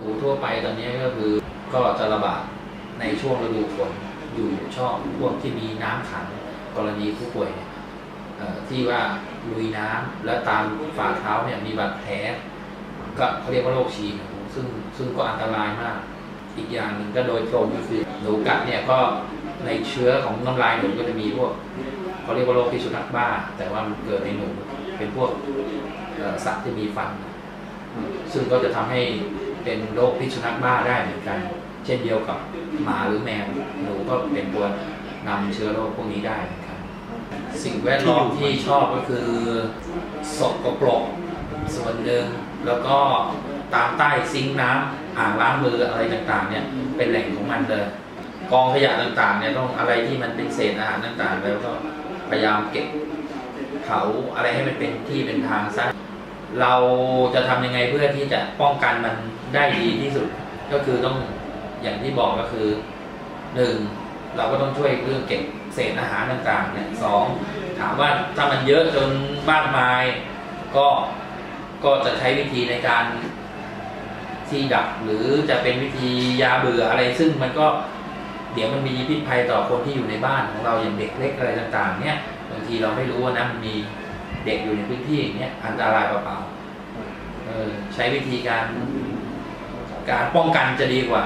หนูทั่วไปตอนนี้ก็คือก็จะระบาดในช่วงฤดูฝนอยู่ช่อบพวกที่มีน้ำขังกรณีผู้ป่วยเนี่ยที่ว่าลุยน้ำแล้วตามฝ่าเท้าเนี่ยมีบาดแผลก็เขาเรียกว่าโรคฉีนซึ่งซึ่งก็อันตรายมาก อีกอย่างหนึ่งก็โดยตรงก็คือหนูกัดเนี่ยก็ในเชื้อของน้ำลายหนูก็จะมีพวกเขาเรียกว่าโรคพิษสุนัขบ้า แต่ว่ามันเกิดในหนูเป็นพวกสัตว์ที่มีฟัน ซึ่งก็จะทำให้ เป็นโรคพิษสุนัขบ้าได้เหมือนกัน เช่นเดียวกับหมาหรือแมวหนูก็เป็นตัวนำเชื้อโรคพวกนี้ได้เหมือนกันสิ่งแวดล้อมที่ชอบก็คือสกปรกส่วนหนึ่งแล้วก็ตามใต้ซิงค์น้ำอ่างล้างมืออะไรต่างๆ เนี่ยเป็นแหล่งของมันเลยกองขยะต่างๆเนี่ยต้องอะไรที่มันเป็นเศษอาหารต่างๆ แล้วก็พยายามเก็บเผาอะไรให้มันเป็นที่เป็นทางซะ เราจะทำยังไงเพื่อที่จะป้องกันมันได้ดีที่สุด ก็คือต้องอย่างที่บอกก็คือหนึ่งเราก็ต้องช่วยเรื่องเก็บเศษอาหารต่างๆเนี่ยสองถามว่าถ้ามันเยอะจนมากมายก็ก็จะใช้วิธีในการที่ดับหรือจะเป็นวิธียาเบื่ออะไรซึ่งมันก็เดี๋ยวมันมีพิษภัยต่อคนที่อยู่ในบ้านของเราอย่างเด็กเล็กอะไรต่าง ๆ เนี่ยบางทีเราไม่รู้นะมันมี เด็กอยู่ในพื้นที่อย่างเนี้ยอันตรายเปล่าๆเออใช้วิธีการ การป้องกันจะดีกว่า